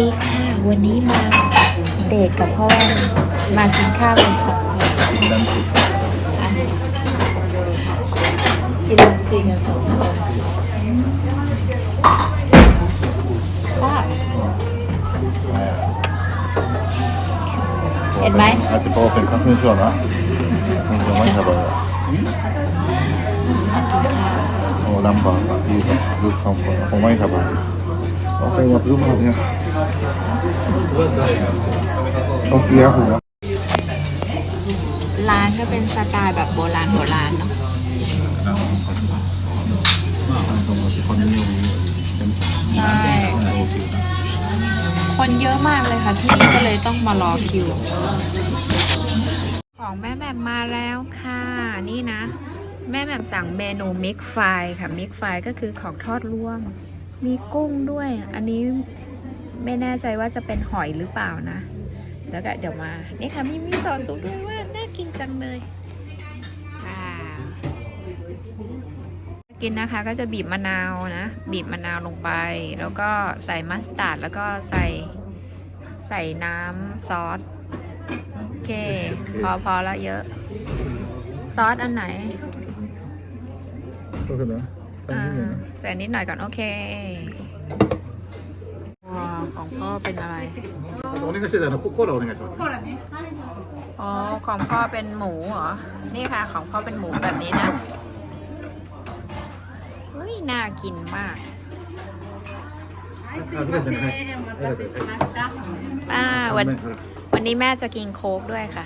ดีค่ะ วันนี้มาเดทกับพ่อแว่นมากินข้าวกันสองคนกินจริงกันสองคนพ่อเห็นไหมอาจจะเพรเป็นครั้งที่ชั่วนะมันจะไม่สบายโอ้ลำบากอะที่แบบลูกสองคนคงไม่สบาย โอเคมาดูมาเนี่ยต้อเกลียหัวร้านก็เป็นสไตล์แบบโบราณโบราณเนาะคนนิยมเป็นใช่โอเคคนเยอะมากเลยค่ะที่นี่ก็เลยต้องมารอคิว ของแม่แหม่มมาแล้วค่ะ นี่นะ แม่แหม่มสั่งเมนูมิกไฟค่ะมิกไฟก็คือของทอดร่วม มีกุ้งด้วย อันนี้ไม่แน่ใจว่าจะเป็นหอยหรือเปล่านะ แล้วก็เดี๋ยวมา นี่ค่ะมีมีซอสซุปด้วยว่าน่ากินจังเลยกินนะคะก็จะบีบมะนาวนะ บีบมะนาวลงไป แล้วก็ใส่มัสตาร์ดแล้วก็ใส่ใส่น้ำซอส โอเค พอพอแล้วเยอะ ซอสอันไหนก็คือนะ อ่า ที่นี่นะ ใส่นิดหน่อยก่อน โอเคว้าวของพ่อเป็นอะไร お願いしてたのコーラお願いします อ๋อ ของพ่อเป็นหมูเหรอ นี่ค่ะ ของพ่อเป็นหมูแบบนี้นะเฮ้ย น่ากินมาก あ、そうですね。はい。ありがとうございます。 ป้าวัน ごめんほら วันนี้แม่จะกินโค้กด้วยค่ะ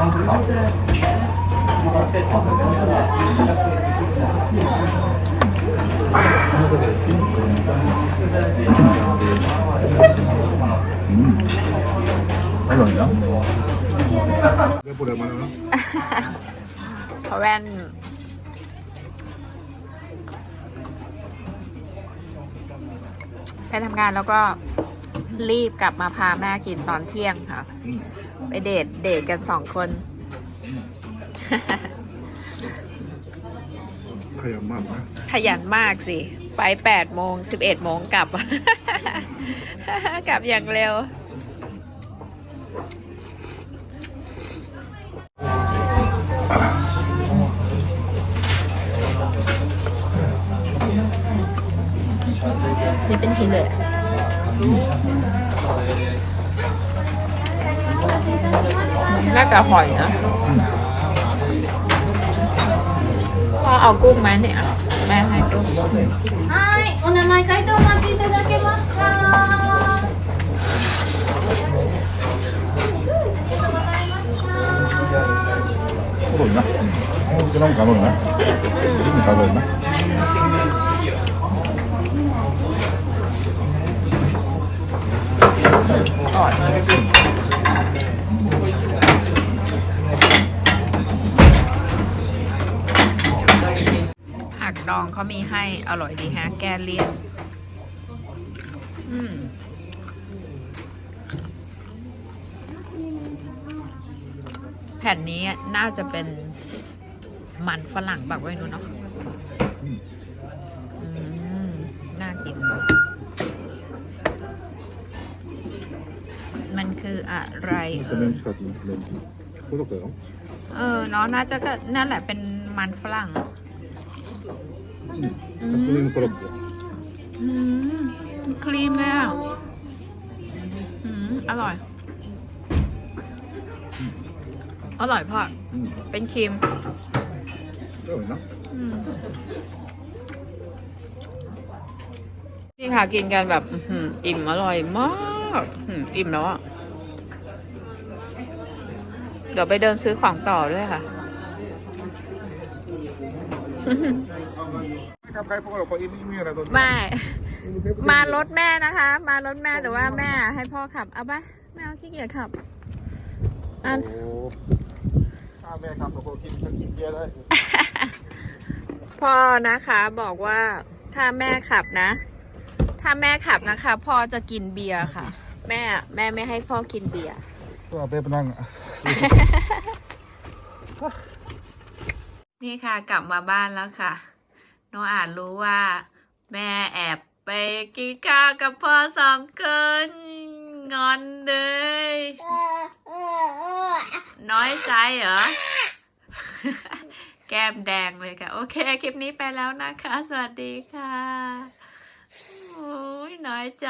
อร่อยนะเดี๋ยวปวดมาแล้วนะเพราะแว่นไปทำงานแล้วก็รีบกลับมาพาแม่กินตอนเที่ยงค่ะ ไปเดทเดทกันสองคน ขยันมากนะขยันมากสิ ไปแปดโมงสิบเอ็ดโมงกลับ กลับอย่างเร็ว นี่เป็นทีเลย น่าจะหอยนะพ่อเอากุ้งไหมเนี่ย แม่ให้กุ้ง はい、お名前書いてお待ちいただけますか。 อร่อยนะจะต้องการอร่อยน เขามีให้อร่อยดีฮะ แกเลี่ยนแผ่นนี้น่าจะเป็นมันฝรั่งบักไว้นู้นเนาะน่ากิน มันคืออะไรเออเออเนาะน่าจะก็นั่นแหละเป็นมันฝรั่ง カップ麺のコロッケ อืมครีมเลยอ่ะอืมอร่อย อร่อยพ่อ うん เป็นครีม อร่อยนะ อืมนี่ค่ะกินกันแบบอื้อหืออิ่มอร่อยมากอื้อหืออิ่มแล้วอ่ะ เดี๋ยวไปเดินซื้อของต่อด้วยค่ะ ครับใครพวกเราพออินนี่อะไรตัวไม่ มารถแม่นะคะ มารถแม่แต่ว่าแม่ให้พ่อขับ เอาปะไม่เอาขี้เกียจขับอันโอ้ถ้าแม่ครับโอ้โหกินกินเบียร์ได้พ่อนะคะบอกว่าถ้าแม่ขับนะ ถ้าแม่ขับนะคะพ่อจะกินเบียร์ค่ะ แม่แม่ไม่ให้พ่อกินเบียร์ตัวเป๊ปนั่งนี่ค่ะ กลับมาบ้านแล้วค่ะ โนอาจรู้ว่า แม่แอบไปกินข้าวกับพ่อสองคนงอนเลย น้อยใจเหรอ แก้มแดงเลยค่ะ โอเค คลิปนี้ไปแล้วนะคะ สวัสดีค่ะ โอ้ยน้อยใจ